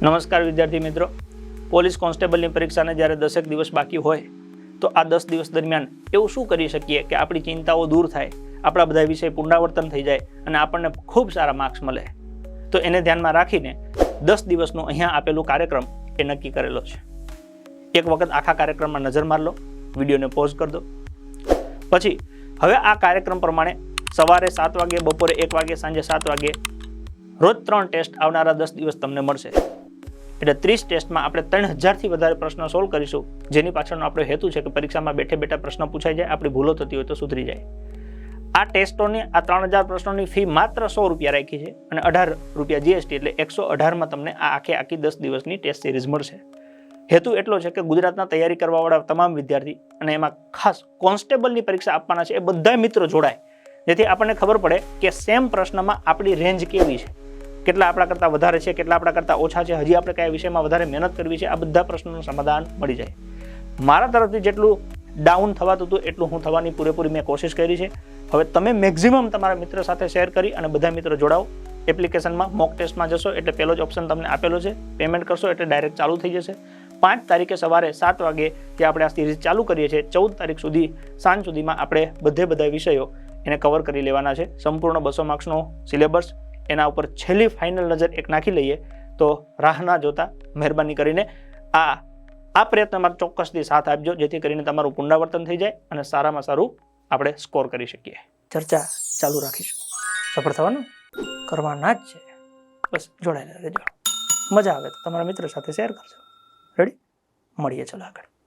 નમસ્કાર વિદ્યાર્થી મિત્રો. પોલીસ કોન્સ્ટેબલની પરીક્ષાને જ્યારે દસેક દિવસ બાકી હોય, તો આ દસ દિવસ દરમિયાન એવું શું કરી શકીએ કે આપણી ચિંતાઓ દૂર થાય, આપણા બધા વિષય પુનરાવર્તન થઈ જાય અને આપણને ખૂબ સારા માર્ક્સ મળે? તો એને ધ્યાનમાં રાખીને દસ દિવસનો અહીંયા આપેલું કાર્યક્રમ એ નક્કી કરેલો છે. એક વખત આખા કાર્યક્રમમાં નજર માર લો, વિડીયોને પોઝ કરી દો. પછી, હવે આ કાર્યક્રમ પ્રમાણે સવારે સાત વાગે બપોરે એક વાગે સાંજે સાત વાગે રોજ ત્રણ ટેસ્ટ આવનારા દસ દિવસ તમને મળશે. એટલે ત્રીસ ટેસ્ટમાં આપણે ત્રણ હજારથી વધારે પ્રશ્નો સોલ્વ કરીશું. જેની પાછળનો આપણો હેતુ છે કે પરીક્ષામાં બેઠે બેઠા પ્રશ્ન પૂછાઈ જાય, આપણી ભૂલો થતી હોય તો સુધરી જાય. આ ટેસ્ટોની, આ ત્રણ હજાર પ્રશ્નોની ફી માત્ર સો રૂપિયા રાખી છે અને અઢાર રૂપિયા જીએસટી એટલે એકસો અઢારમાં તમને આ આખે આખી દસ દિવસની ટેસ્ટ સિરીઝ મળશે. હેતુ એટલો છે કે ગુજરાતના તૈયારી કરવાવાળા તમામ વિદ્યાર્થી અને એમાં ખાસ કોન્સ્ટેબલની પરીક્ષા આપવાના છે એ બધા મિત્રો જોડાય. જેથી આપણને ખબર પડે કે સેમ પ્રશ્નમાં આપણી રેન્જ કેવી છે. કેટલા આપણા કરતાં વધારે છે, કેટલા આપણા કરતાં ઓછા છે, હજી આપણે કયા વિષયમાં વધારે મહેનત કરવી છે, આ બધા પ્રશ્નોનું સમાધાન મળી જાય. મારા તરફથી જેટલું ડાઉન થવાતું હતું, એટલું હું થવાની પૂરેપૂરી મેં કોશિશ કરી છે. હવે તમે મેક્ઝિમમ તમારા મિત્ર સાથે શેર કરી અને બધા મિત્રો જોડાઓ. એપ્લિકેશનમાં મોક ટેસ્ટમાં જશો એટલે પહેલો જ ઓપ્શન તમને આપેલો છે. પેમેન્ટ કરશો એટલે ડાયરેક્ટ ચાલુ થઈ જશે. પાંચ તારીખે સવારે સાત વાગે જે આપણે આ સિરીઝ ચાલુ કરીએ છીએ, ચૌદ તારીખ સુધી, સાંજ સુધીમાં આપણે બધે બધા વિષયો એને કવર કરી લેવાના છે. સંપૂર્ણ બસો માર્ક્સનો સિલેબસ એના ઉપર છેલ્લી ફાઇનલ નજર એક નાખી લઈએ તો રાહ ના જોતા મહેરબાની કરીને આ આ પ્રયત્નમાં ચોક્કસથી સાથ આપજો, જેથી કરીને તમારું પુનરાવર્તન થઈ જાય અને સારામાં સારું આપણે સ્કોર કરી શકીએ. ચર્ચા ચાલુ રાખીશું. સફળ થવાનું કરવાના જ છે. બસ જોડાયેલા રહેજો. મજા આવે તો તમારા મિત્ર સાથે શેર કરજો. રેડી મળીએ ચલો આગળ.